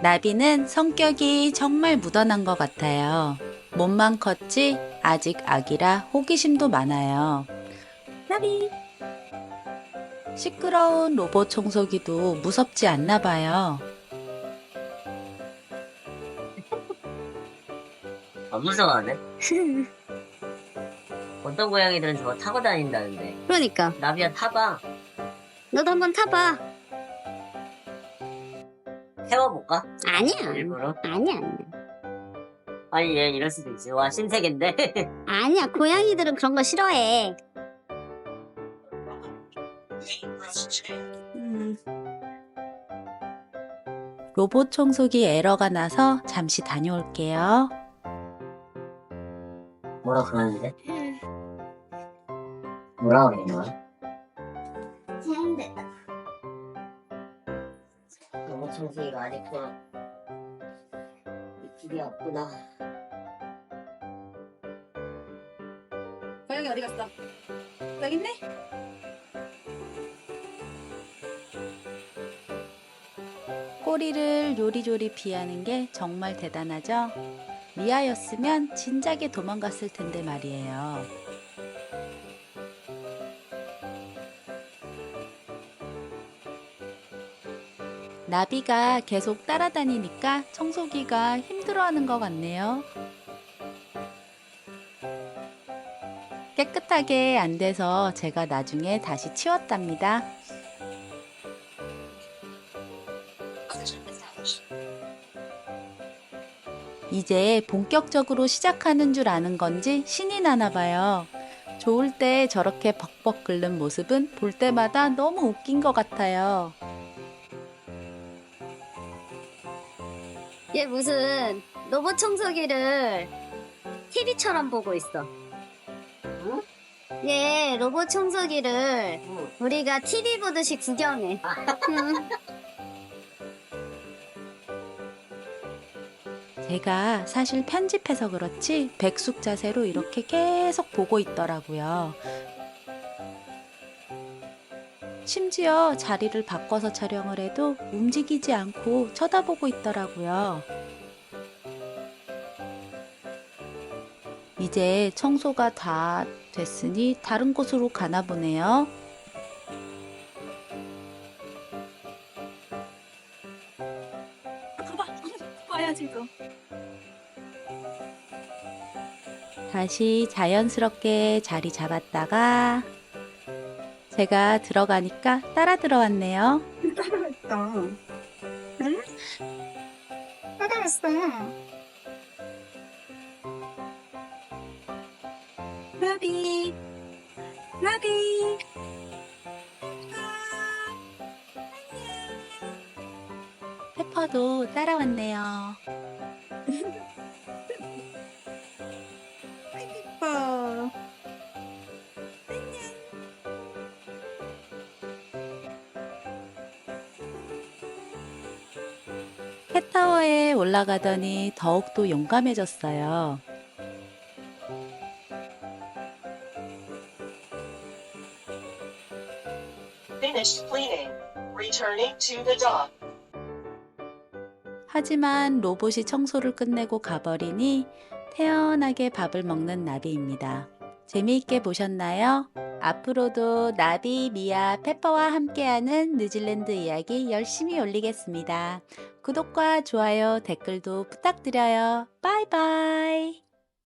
나비는 성격이 정말 묻어난 것 같아요. 몸만 컸지 아직 아기라 호기심도 많아요. 나비. 시끄러운 로봇 청소기도 무섭지 않나 봐요. 안 무서워하네. 어떤 고양이들은 저거 타고 다닌다는데. 그러니까 나비야 타봐. 너도 한번 타봐. 태워볼까? 아니야. 일부러? 아니야. 아니야. 아니 얘 이럴 수도 있지. 와 신세계인데. 아니야. 고양이들은 그런 거 싫어해. 음, 로봇 청소기 에러가 나서 잠시 다녀올게요. 뭐라 그러는데? 뭐라 그러는 거야? 힘들다. 너무 청소기가 아직도 길이 없구나. 고양이 어디 갔어? 여기 있네? 꼬리를 요리조리 피하는 게 정말 대단하죠? 미아였으면 진작에 도망갔을 텐데 말이에요. 나비가 계속 따라다니니까 청소기가 힘들어하는 것 같네요. 깨끗하게 안 돼서 제가 나중에 다시 치웠답니다. 이제 본격적으로 시작하는 줄 아는 건지 신이 나나 봐요. 좋을 때 저렇게 벅벅 끓는 모습은 볼 때마다 너무 웃긴 것 같아요. 얘 무슨 로봇 청소기를 TV처럼 보고 있어. 응? 얘 로봇 청소기를 응. 우리가 TV 보듯이 구경해. 응. 제가 사실 편집해서 그렇지 백숙 자세로 이렇게 계속 보고 있더라고요. 심지어 자리를 바꿔서 촬영을 해도 움직이지 않고 쳐다보고 있더라고요. 이제 청소가 다 됐으니 다른 곳으로 가나 보네요. 다시 자연스럽게 자리 잡았다가 제가 들어가니까 따라 들어왔네요. 따라했다. 응? 따라했어. 라비, 라비. 페퍼도 따라왔네요. 어. 캣타워에 올라가더니 더욱더 용감해졌어요. Cleaning. Returning to the dock. 하지만 로봇이 청소를 끝내고 가버리니 태연하게 밥을 먹는 나비입니다. 재미있게 보셨나요? 앞으로도 나비, 미아, 페퍼와 함께하는 뉴질랜드 이야기 열심히 올리겠습니다. 구독과 좋아요, 댓글도 부탁드려요. 바이바이.